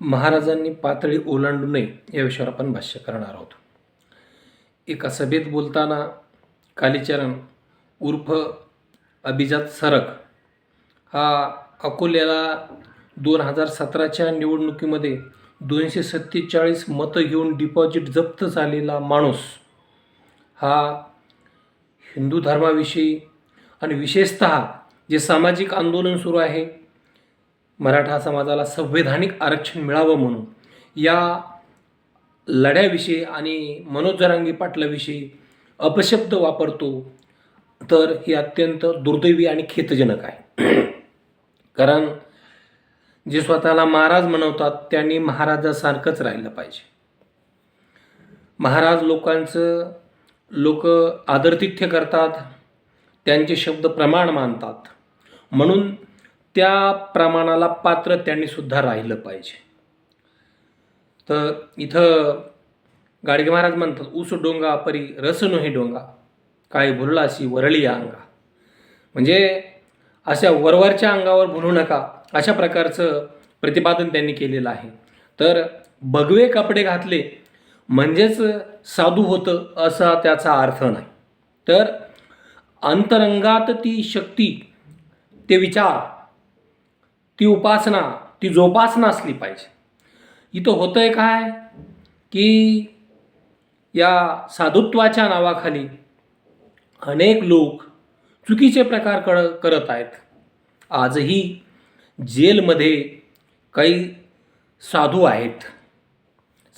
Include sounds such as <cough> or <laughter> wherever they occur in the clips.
महाराजांनी पातळी ओलांडू नये या विषयावर आपण भाष्य करणार आहोत. एका सभेत बोलताना कालीचरण उर्फ अभिजात सरक हा अकोल्याला दोन हजार सतराच्या निवडणुकीमध्ये दोनशे सत्तेचाळीस मतं घेऊन डिपॉझिट जप्त झालेला माणूस हा हिंदू धर्माविषयी आणि विशेषत जे सामाजिक आंदोलन सुरू आहे मराठा समाजाला संवैधानिक आरक्षण मिळावं म्हणून या लढ्याविषयी आणि मनोज जरांगी पाटलाविषयी अपशब्द वापरतो तर हे अत्यंत दुर्दैवी आणि खेतजनक आहे. कारण जे स्वतःला महाराज म्हणवतात त्यांनी महाराजासारखंच राहिलं पाहिजे. महाराज लोकांचं लोक आदरतिथ्य करतात त्यांचे शब्द प्रमाण मानतात. म्हणून त्या प्रमाणाला पात्र त्यांनीसुद्धा राहिलं पाहिजे. तर इथं गाडगे महाराज म्हणतात ऊस डोंगा परी रस नोही डोंगा काय भुरळाशी वरळी या अंगा. म्हणजे अशा वरवरच्या अंगावर भुलू नका अशा प्रकारचं प्रतिपादन त्यांनी केलेलं आहे. तर भगवे कपडे घातले म्हणजेच साधू होतं असा त्याचा अर्थ नाही. तर अंतरंगात ती शक्ती ते विचार ती उपासना ती जोपासना असली पाहिजे. इथं होतं आहे काय? की या साधुत्वाच्या नावाखाली अनेक लोक चुकीचे प्रकार कर करत आहेत. आजही जेलमध्ये काही साधू आहेत.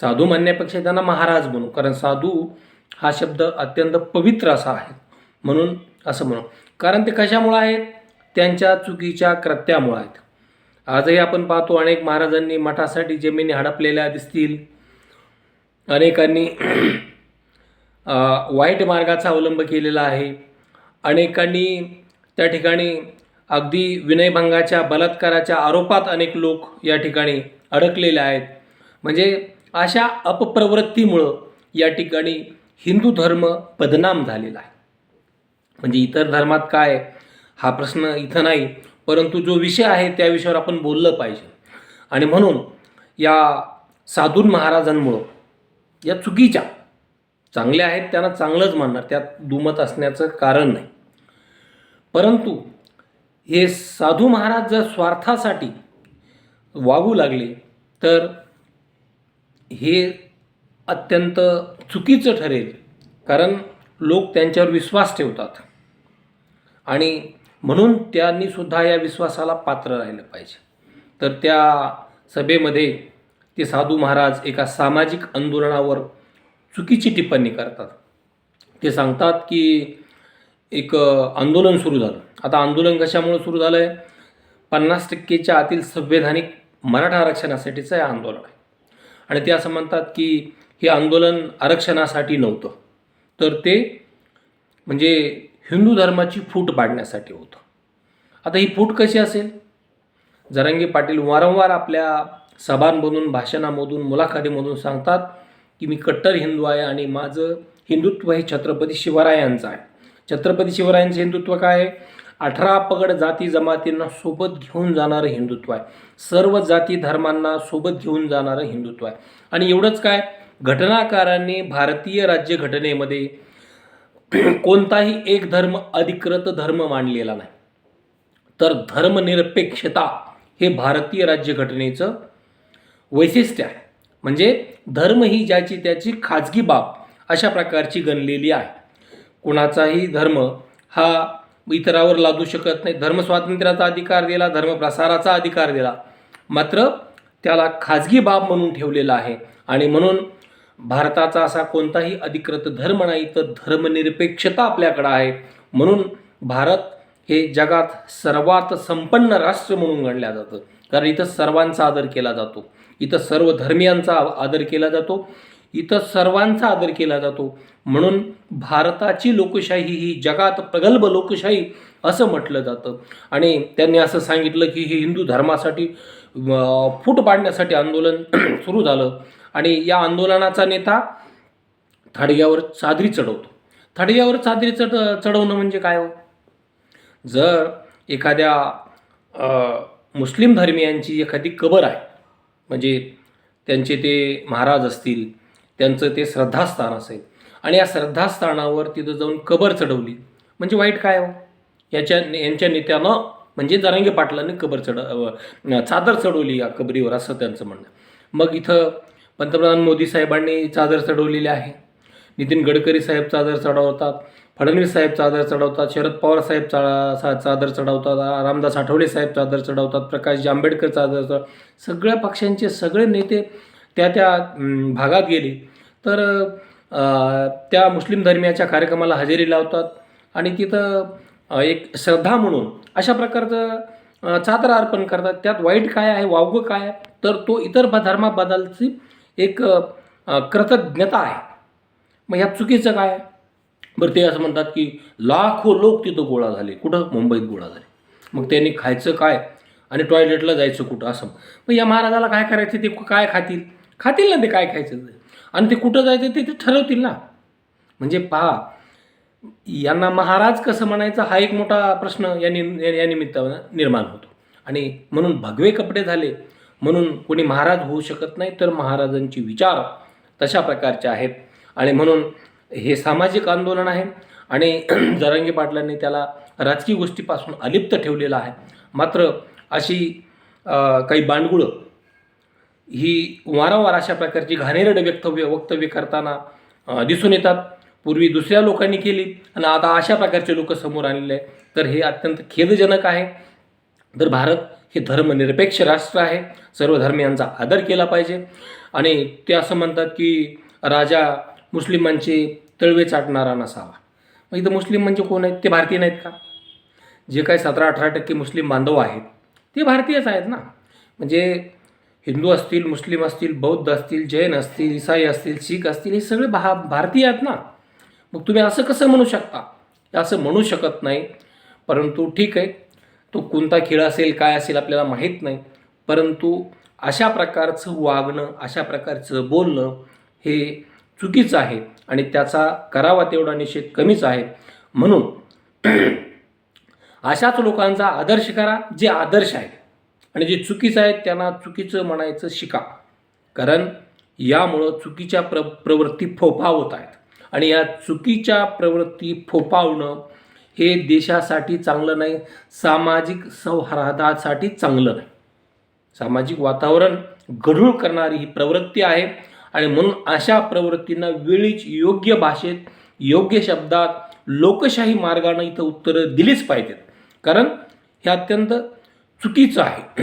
साधू म्हणण्यापेक्षा त्यांना महाराज म्हणू कारण साधू हा शब्द अत्यंत पवित्र असा आहे. म्हणून असं म्हणू. कारण ते कशामुळं आहेत? त्यांच्या चुकीच्या कृत्यामुळं आहेत. आजही आपण पाहतो अनेक महाराजांनी मठासाठी जमिनी हडपलेल्या दिसतील. अनेकांनी वाईट मार्गाचा अवलंब केलेला आहे. अनेकांनी त्या ठिकाणी अगदी विनयभंगाच्या बलात्काराच्या आरोपात अनेक लोक या ठिकाणी अडकलेले आहेत. म्हणजे अशा अपप्रवृत्तीमुळं या ठिकाणी हिंदू धर्म बदनाम झालेला आहे. म्हणजे इतर धर्मात काय? हा प्रश्न इथं नाही. परंतु जो विषय आहे त्या विषयावर आपण बोललं पाहिजे. आणि म्हणून या साधून महाराजांमुळं या चुकीच्या चांगल्या आहेत त्यांना चांगलंच मानणार त्यात दुमत असण्याचं कारण नाही. परंतु हे साधू महाराज जर स्वार्थासाठी वागू लागले तर हे अत्यंत चुकीचं ठरेल. कारण लोक त्यांच्यावर विश्वास ठेवतात. आणि म्हणून त्यांनी सुद्धा या विश्वासाला पात्र राहिलं पाहिजे. तर त्या सभेमध्ये ते साधू महाराज एका सामाजिक आंदोलनावर चुकीची टिप्पणी करतात. ते सांगतात की एक आंदोलन सुरू झालं. आता आंदोलन कशामुळे सुरू झालं आहे पन्नास टक्केच्या आतील संवैधानिक मराठा आरक्षणासाठीचं हे आंदोलन आहे. आणि ते असं म्हणतात की हे आंदोलन आरक्षणासाठी नव्हतं. तर ते म्हणजे हिंदू धर्माची फूट पाडण्यासाठी होतं. आता ही फूट कशी असेल? जरांगी पाटील वारंवार आपल्या सभांमधून भाषणामधून मुलाखतीमधून सांगतात की मी कट्टर हिंदू आहे आणि माझं हिंदुत्व हे छत्रपती शिवरायांचं आहे. छत्रपती शिवरायांचं हिंदुत्व काय आहे? अठरा पगड जाती जमातींना सोबत घेऊन जाणारं हिंदुत्व आहे. सर्व जाती धर्मांना सोबत घेऊन जाणारं हिंदुत्व आहे. आणि एवढंच काय? घटनाकारांनी भारतीय राज्यघटनेमध्ये <clears throat> कोणताही एक धर्म अधिकृत धर्म मानलेला नाही. तर धर्मनिरपेक्षता हे भारतीय राज्यघटनेचं वैशिष्ट्य आहे. म्हणजे धर्म ही ज्याची त्याची खाजगी बाब अशा प्रकारची गणलेली आहे. कुणाचाही धर्म हा इतरावर लादू शकत नाही. धर्मस्वातंत्र्याचा अधिकार दिला धर्मप्रसाराचा अधिकार दिला. मात्र त्याला खाजगी बाब म्हणून ठेवलेला आहे. आणि म्हणून भारताचा असा कोणताही अधिकृत धर्म नाही तर धर्मनिरपेक्षता आपल्याकडं आहे. म्हणून भारत हे जगात सर्वात संपन्न राष्ट्र म्हणून गणल्या जातं. कारण इथं सर्वांचा आदर केला जातो. इथं सर्व धर्मियांचा आदर केला जातो. इथं सर्वांचा आदर केला जातो. म्हणून भारताची लोकशाही ही जगात प्रगल्भ लोकशाही असं म्हटलं जातं. आणि त्यांनी असं सांगितलं की हे हिंदू धर्मासाठी फूट पाडण्यासाठी आंदोलन <clears throat> सुरू झालं. आणि या आंदोलनाचा नेता थाडग्यावर चादरी चढवतो. थाडग्यावर चादरी चढ चढवणं म्हणजे काय हो? जर एखाद्या मुस्लिम धर्मियांची एखादी कबर आहे म्हणजे त्यांचे ते महाराज असतील त्यांचं ते श्रद्धास्थान असेल आणि या श्रद्धास्थानावर तिथं जाऊन कबर चढवली म्हणजे वाईट काय हो? याच्या यांच्या नेत्यानं म्हणजे जरांगे पाटलांनी कबर चढ चादर चढवली या कबरीवर असं त्यांचं म्हणणं. मग इथं पंतप्रधान मोदी साहेबांनी चादर चढवलेली आहे. नितीन गडकरी साहेब चादर चढवतात फडणवीस साहेब चादर चढवतात शरद पवार साहेब चा सा- चादर चढवतात रामदास आठवले साहेब चादर चढवतात प्रकाश आंबेडकर चादर चढ सगळ्या पक्षांचे सगळे नेते त्या त्या भागात गेले. तर त्या मुस्लिम धर्मियाच्या कार्यक्रमाला हजेरी लावतात आणि तिथं एक श्रद्धा म्हणून अशा प्रकारचं चादर अर्पण करतात. त्यात वाईट काय आहे वावगं काय आहे तर तो इतर ब- धर्माबद्दलची एक कृतज्ञता आहे. मग ह्यात चुकीचं काय आहे? बरं ते असं म्हणतात की लाखो लोक तिथं गोळा झाले. कुठं? मुंबईत गोळा झाले. मग त्यांनी खायचं काय? आणि टॉयलेटला जायचं कुठं? असं. मग या महाराजाला काय करायचं? ते काय खातील? खातील ना ते काय खायचं? ते. आणि ते कुठं जायचं? ते ते ठरवतील ना. म्हणजे पहा यांना महाराज कसं म्हणायचं हा एक मोठा प्रश्न या नि या निमित्तानं निर्माण होतो. आणि म्हणून भगवे कपडे झाले म्हणून कोणी महाराज होऊ शकत नाही तर महाराजांचे विचार तशा प्रकारचे आहेत. आणि म्हणून हे सामाजिक आंदोलन आहे. आणि <clears throat> जरांगी पाटलांनी त्याला राजकीय गोष्टीपासून अलिप्त ठेवलेलं आहे. मात्र अशी काही बांडगुळं ही वारंवार अशा प्रकारची घाणेरडे वक्तव्य वक्तव्य करताना दिसून येतात. पूर्वी दुसऱ्या लोकांनी केली. आणि आता अशा प्रकारचे लोक समोर आलेले आहे तर हे अत्यंत खेदजनक आहे. तर भारत हे धर्मनिरपेक्ष राष्ट्र आहे. सर्व धर्मियांचा आदर केला पाहिजे. आणि ते असं म्हणतात की राजा मुस्लिमांचे तळवे चाटणारा नसावा. मग इथं मुस्लिम म्हणजे कोण आहेत? ते भारतीय नाहीत का? जे काही सतरा अठरा टक्के मुस्लिम बांधव आहेत ते भारतीयच आहेत ना? म्हणजे हिंदू असतील मुस्लिम असतील बौद्ध असतील जैन असतील इसाई असतील शीख असतील हे सगळे भा भारतीय आहेत ना? मग तुम्ही असं कसं म्हणू शकता? हे असं म्हणू शकत नाही. परंतु ठीक आहे. तो कोणता खेळ असेल काय असेल आपल्याला माहीत नाही. परंतु अशा प्रकारचं वागणं अशा प्रकारचं बोलणं हे चुकीचं आहे आणि त्याचा करावा तेवढा निषेध कमीच आहे. म्हणून <clears throat> अशाच लोकांचा आदर्श करा जे आदर्श आहेत आणि जे चुकीचं आहे त्यांना चुकीचं म्हणायचं शिका. कारण यामुळं चुकीच्या प्र प्रवृत्ती फोफा होत आहेत. आणि या चुकीच्या प्रवृत्ती फोफावणं हे देशासाठी चांगलं नाही सामाजिक सौहार्दासाठी चांगलं नाही. सामाजिक वातावरण गढूळ करणारी ही प्रवृत्ती आहे आणि म्हणून अशा प्रवृत्तींना वेळीच योग्य भाषेत योग्य शब्दात लोकशाही मार्गानं इथं उत्तरं दिलीच पाहिजेत. कारण हे अत्यंत चुकीचं आहे.